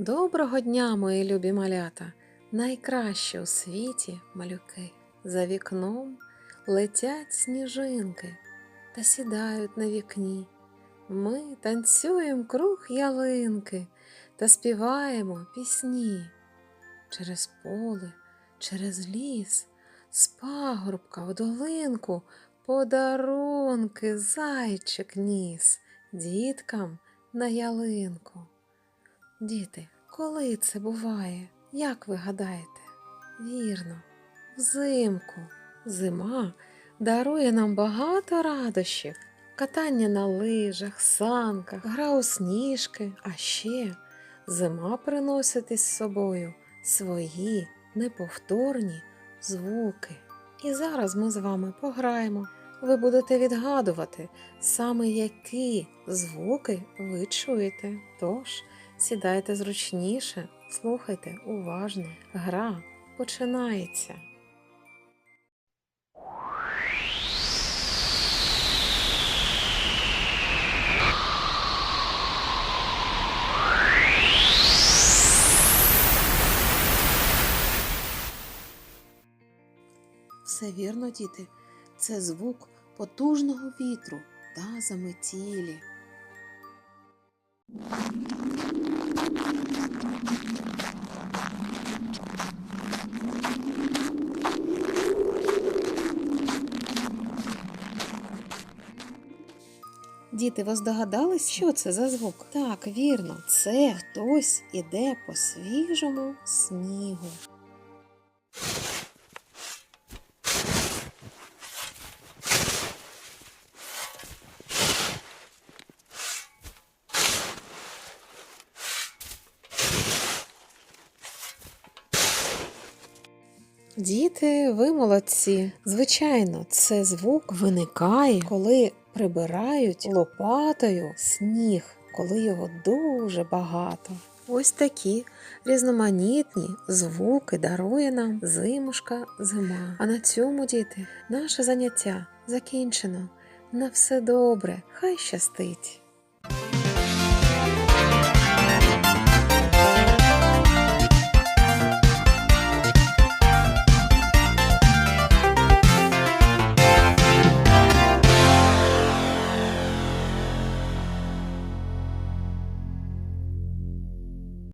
Доброго дня, мої любі малята, найкраще у світі малюки. За вікном летять сніжинки та сідають на вікні. Ми танцюємо круг ялинки та співаємо пісні. Через поле, через ліс, з пагорбка в долинку подарунки зайчик ніс діткам на ялинку. Діти, коли це буває? Як ви гадаєте? Вірно, взимку. Зима дарує нам багато радощів. Катання на лижах, санках, гра у сніжки, а ще зима приносить із собою свої неповторні звуки. І зараз ми з вами пограємо. Ви будете відгадувати саме які звуки ви чуєте. Тож Сідайте зручніше, слухайте уважно. Гра починається. Все вірно, діти. Це звук потужного вітру та заметілі. Діти, ви здогадались, що це за звук? Так, вірно, це хтось іде по свіжому снігу. Діти, ви молодці. Звичайно, це звук виникає, коли прибирають лопатою сніг, коли його дуже багато. Ось такі різноманітні звуки дарує нам зимушка зима. А на цьому, діти, наше заняття закінчено. На все добре, хай щастить!